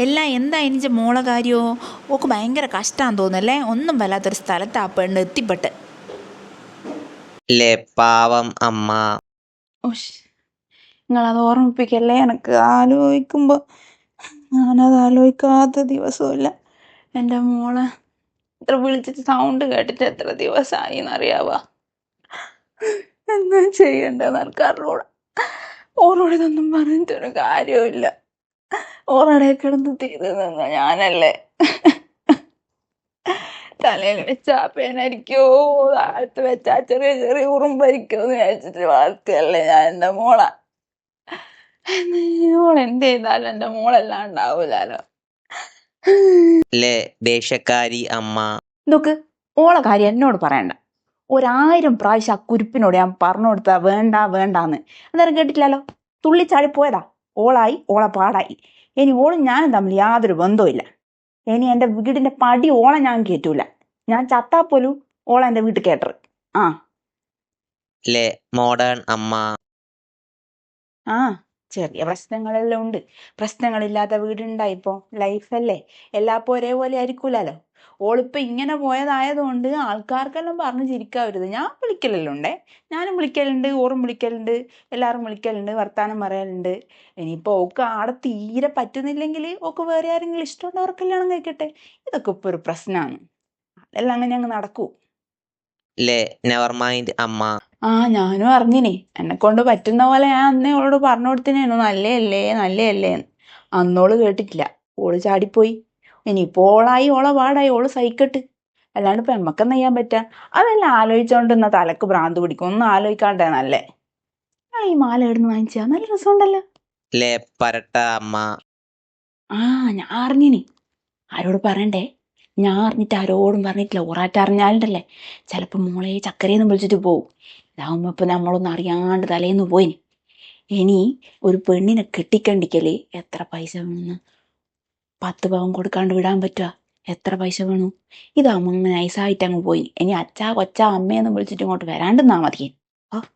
എല്ലാം എന്താ എനിക്ക് മോളെ കാര്യമോ ഓക്ക് ഭയങ്കര കഷ്ടമാണെന്ന് തോന്നുന്നല്ലേ? ഒന്നും വല്ലാത്തൊരു സ്ഥലത്ത് ആ പെണ്ണ് എത്തിപ്പെട്ട്. പാവം അമ്മ. ഉഷ്. നിങ്ങളത് ഓർമ്മിപ്പിക്കല്ലേ? എനക്ക് ആലോചിക്കുമ്പോൾ ഞാനത് ആലോചിക്കാത്ത ദിവസമില്ല എന്റെ മോളെ ഇത്ര വിളിച്ചിട്ട് സൗണ്ട് കേട്ടിട്ട് എത്ര ദിവസമായി എന്നറിയാവാ എന്താ ചെയ്യണ്ടെന്ന് ആൾക്കാരോട് ഓരോട് ഇതൊന്നും പറഞ്ഞിട്ടൊരു കാര്യമില്ല ഓറടെ കിടന്ന് തീരുന്ന നിന്ന? ഞാനല്ലേ? തലയിൽ വെച്ചാ പേനരിക്കോ താഴത്ത് വെച്ചാ ചെറിയ ചെറിയ ഉറുമ്പരിക്കോ എന്ന് വിചാരിച്ചിട്ട് വളർത്തിയല്ലേ ഞാൻ എന്റെ മോള. മോൾ എന്ത് ചെയ്താലും എന്റെ മോളെല്ലാം ഉണ്ടാവൂലോ ദേശക്കാരി അമ്മ. നോക്ക് ഓളെ കാര്യം എന്നോട് പറയണ്ട. ഒരായിരം പ്രാവശ്യം ആ കുരുപ്പിനോട് ഞാൻ പറഞ്ഞു കൊടുത്താ വേണ്ട വേണ്ടാന്ന്. അന്നേരം കേട്ടിട്ടില്ലല്ലോ? തുള്ളിച്ചാടി പോയതാ. ഓളായി ഓളെ പാടായി. ഇനി ഓളും ഞാനും തമ്മിൽ യാതൊരു ബന്ധവുമില്ല. ഇനി എന്റെ വീടിന്റെ പടി ഓളെ ഞാൻ കേറ്റൂല ഞാൻ ചത്താ പോലും ഓളെ എന്റെ വീട്ടിൽ കേട്ടറ് ആ. മോഡേൺ അമ്മ. ആ. ചെറിയ പ്രശ്നങ്ങളെല്ലാം ഉണ്ട്. പ്രശ്നങ്ങളില്ലാത്ത വീടുണ്ടായിപ്പോ ലൈഫല്ലേ? എല്ലാപ്പോ ഒരേപോലെ ആയിരിക്കൂലല്ലോ? ഓളിപ്പോ ഇങ്ങനെ പോയതായതുകൊണ്ട് ആൾക്കാർക്കെല്ലാം പറഞ്ഞ് ചിരിക്കാവരുത്. ഞാൻ വിളിക്കലെല്ലാം ഉണ്ടേ ഞാനും വിളിക്കലുണ്ട് ഓറും വിളിക്കലുണ്ട് എല്ലാവരും വിളിക്കലുണ്ട് വർത്താനം പറയലുണ്ട്. ഇനിയിപ്പോ ഓക്ക് ആടെ തീരെ പറ്റുന്നില്ലെങ്കിൽ ഓക്ക് വേറെ ആരെങ്കിലും ഇഷ്ടമുണ്ടവർ കല്യാണം കഴിക്കട്ടെ? ഇതൊക്കെ ഇപ്പൊ ഒരു പ്രശ്നമാണ് അതെല്ലാം അങ്ങനെ അങ്ങ് നടക്കൂ. ലേ നെവർ മൈൻഡ് അമ്മ. ആ ഞാനും അറിഞ്ഞിനി. എന്നെ കൊണ്ട് പറ്റുന്ന പോലെ ഞാൻ അന്നേ ഓളോട് പറഞ്ഞു കൊടുത്തിനു നല്ലയല്ലേ നല്ലയല്ലേ എന്ന്. അന്നോൾ കേട്ടിട്ടില്ല. ഓൾ ചാടിപ്പോയി. ഇനിയിപ്പോ ഓളായി ഓളെ പാടായി ഓൾ സഹിക്കട്ട്. അല്ലാണ്ട് ഇപ്പൊ എമ്മക്കെന്ന് ചെയ്യാൻ പറ്റാ? അതെല്ലാം ആലോചിച്ചോണ്ട് ഇന്ന തലക്ക് ഭ്രാന്ത് പിടിക്കും. ഒന്നും ആലോചിക്കാണ്ടേ നല്ലേ. ആ ഈ മാല എവിടുന്ന് വാങ്ങിച്ചാ? നല്ല രസമുണ്ടല്ലോ. ലേ പരട്ട അമ്മ. ആ ഞാൻ അറിഞ്ഞിനി. ആരോട് പറയണ്ടേ? ഞാൻ അറിഞ്ഞിട്ട് ആരോടും പറഞ്ഞിട്ടില്ല. ഒറാറ്റ അറിഞ്ഞാലുണ്ടല്ലേ? ചിലപ്പോ മോളെ ചക്കരയെന്ന് വിളിച്ചിട്ട് പോവും. ഇതാവുമ്പോ ഇപ്പം നമ്മളൊന്നും അറിയാണ്ട് തലേന്ന് പോയിന്. ഇനി ഒരു പെണ്ണിനെ കെട്ടിക്കണ്ടിക്കൽ എത്ര പൈസ വേണമെന്ന് പത്ത് പവൻ കൊടുക്കാണ്ട് വിടാൻ പറ്റുക എത്ര പൈസ വേണു? ഇതാവുമ്പോ അങ്ങനെ നൈസായിട്ട് അങ്ങ് പോയി ഇനി അച്ഛാ കൊച്ചാ അമ്മയെന്ന് വിളിച്ചിട്ട് ഇങ്ങോട്ട് വരാണ്ടെന്നാ മതി ആ